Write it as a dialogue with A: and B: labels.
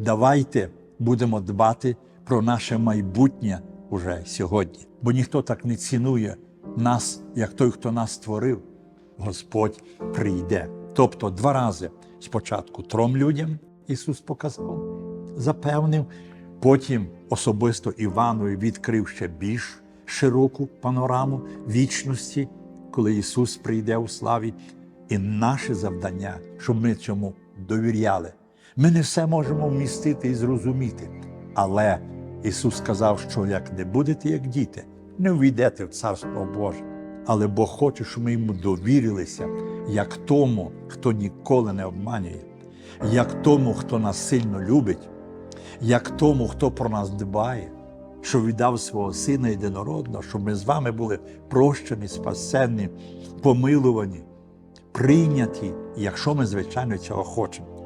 A: давайте будемо дбати про наше майбутнє уже сьогодні. Бо ніхто так не цінує нас, як той, хто нас створив. Господь прийде. Тобто два рази спочатку трьом людям Ісус показав, запевнив, потім особисто Іванові відкрив ще більш широку панораму вічності, коли Ісус прийде у славі. І наше завдання, щоб ми цьому довіряли. Ми не все можемо вмістити і зрозуміти. Але Ісус сказав, що як не будете як діти, не увійдете в Царство Боже. Але Бог хоче, щоб ми йому довірилися, як тому, хто ніколи не обманює, як тому, хто нас сильно любить, як тому, хто про нас дбає, що віддав свого Сина єдинородного, щоб ми з вами були прощені, спасенні, помилувані, прийняті, якщо ми, звичайно, цього хочемо.